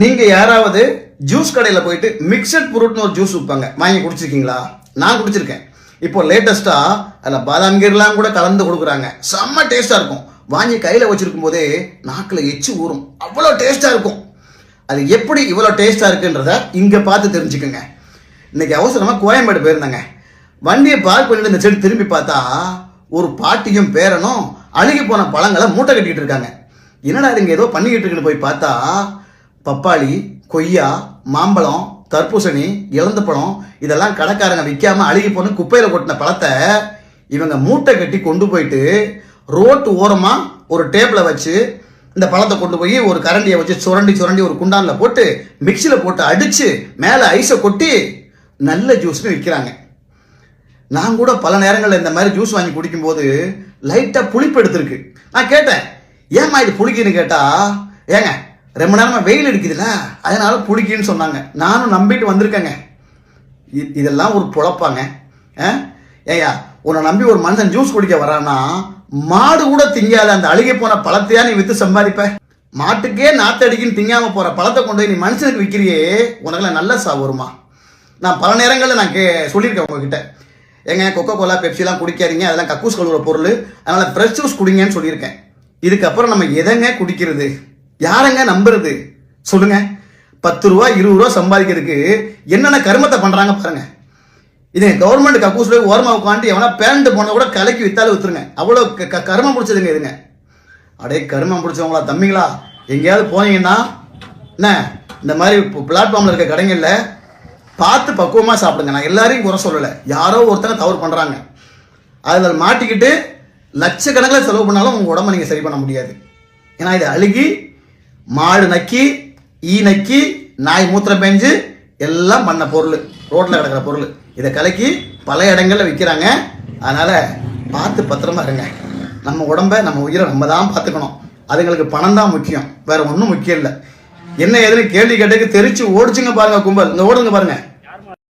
நீங்க யாராவது ஜூஸ் கடையில் போயிட்டு மிக்சட் ஃப்ரூட்னு ஒரு ஜூஸ் விற்பாங்க வாங்கி குடிச்சிருக்கீங்களா? நான் குடிச்சிருக்கேன். இப்போ லேட்டஸ்டா அதில் பாதாம் கீர்லாம் கூட கலந்து கொடுக்குறாங்க. செம்ம டேஸ்டா இருக்கும். வாங்கி கையில் வச்சிருக்கும் போதே நாக்கில் எச்சு ஊறும். அவ்வளோ டேஸ்டா இருக்கும். அது எப்படி இவ்வளோ டேஸ்டா இருக்குன்றத இங்க பார்த்து தெரிஞ்சுக்கோங்க. இன்னைக்கு அவசரமா கோயம்பேடு போயிருந்தாங்க. வண்டியை பார்க் பண்ணிட்டு இந்த செடி திரும்பி பார்த்தா ஒரு பாட்டியும் பேரனும் அழுகி போன பழங்களை மூட்டை கட்டிக்கிட்டு இருக்காங்க. என்னடா இங்க ஏதோ பண்ணிக்கிட்டு இருக்குன்னு போய் பார்த்தா பப்பாளி கொய்யா மாம்பழம் தர்பூசணி இழந்த பழம் இதெல்லாம் கடைக்காரங்க விற்காம அழுகி போன குப்பையில் கொட்டின பழத்தை இவங்க மூட்டை கட்டி கொண்டு போயிட்டு ரோட்டு ஓரமாக ஒரு டேபிளை வச்சு இந்த பழத்தை கொண்டு போய் ஒரு கரண்டியை வச்சு சுரண்டி சுரண்டி ஒரு குண்டானில் போட்டு மிக்சியில் போட்டு அடித்து மேலே ஐஸை கொட்டி நல்ல ஜூஸ்னு விற்கிறாங்க நான் கூட பல நேரங்களில் இந்த மாதிரி ஜூஸ் வாங்கி குடிக்கும்போது லைட்டாக புளிப்பு எடுத்திருக்கு. நான் கேட்டேன் ஏம்மா இது புளிக்குன்னு கேட்டால் ஏங்க ரொம்ப நேரமா வெயில் அடிக்குதுல்ல? அதனால் புளிக்குன்னு சொன்னாங்க. நானும் நம்பிட்டு வந்திருக்கேங்க. இதெல்லாம் ஒரு பொழப்பாங்க. ஆ? ஏய்யா உன்னை நம்பி ஒரு மனுஷன் ஜூஸ் குடிக்க வரானா மாடு கூட திங்காத அந்த அழுகி போன பழத்தையா நீ விற்று சம்பாதிப்ப? மாட்டுக்கே நாத்தடிக்குன்னு திங்காம போற பழத்தை கொண்டு போய் நீ மனுஷனுக்கு விற்கிறியே உனக்குலாம் நல்ல சா வருமா? நான் பல நேரங்களில் நான் கே சொல்லியிருக்கேன் உங்ககிட்ட. ஏங்க கொக்கோ கோலா பெப்சிலாம் குடிக்காதீங்க. அதெல்லாம் கக்கூஸ் கழுவுற பொருள். அதனால் ஃப்ரெஷ் ஜூஸ் குடிங்கன்னு சொல்லியிருக்கேன். இதுக்கப்புறம் நம்ம எதைங்க குடிக்கிறது? யாரங்க நம்புறது? சொல்லுங்க. பத்து ரூபா இருபது ரூபா சம்பாதிக்கிறதுக்கு என்னென்ன கருமத்தை பண்ணுறாங்க பாருங்க. இது கவர்மெண்ட் கக்கூஸ் போய் ஓரமாக உட்காந்து எவனா பேரண்ட் போனால் கூட கலக்கி வித்தாலும் வித்துருங்க. அவ்வளோ க- கருமம் பிடிச்சதுங்க இதுங்க. அடே கருமம் பிடிச்சவங்களா தம்பிங்களா? எங்கேயாவது போனீங்கன்னா என்ன? இந்த மாதிரி பிளாட்ஃபார்மில் இருக்க கடைங்களில் பார்த்து பக்குவமாக சாப்பிடுங்க. நான் எல்லாரையும் குறை சொல்லலை. யாரோ ஒருத்தங்க தவறு பண்ணுறாங்க அதில் மாட்டிக்கிட்டு லட்சக்கணக்கில் செலவு பண்ணாலும் உங்கள் உடம்ப நீங்கள் சரி பண்ண முடியாது. ஏன்னா இது அழுகி மாடு நக்கி ஈ நக்கி நாய் மூத்திரம் பெஞ்சு எல்லாம் பண்ண பொருள். ரோட்டில் கிடக்கிற பொருள். இதை கலக்கி பல இடங்களில் விற்கிறாங்க அதனால் பார்த்து பத்திரமா இருங்க. நம்ம உடம்ப நம்ம உயிரை நம்ம தான் பார்த்துக்கணும். அதுங்களுக்கு பணம் தான் முக்கியம். வேறு ஒன்றும் முக்கியம் இல்லை. என்ன ஏதுன்னு கேள்வி கேட்டுக்கு தெரிச்சு ஓடிச்சுங்க பாருங்கள் கும்பல். இந்த ஓடுங்க பாருங்கள்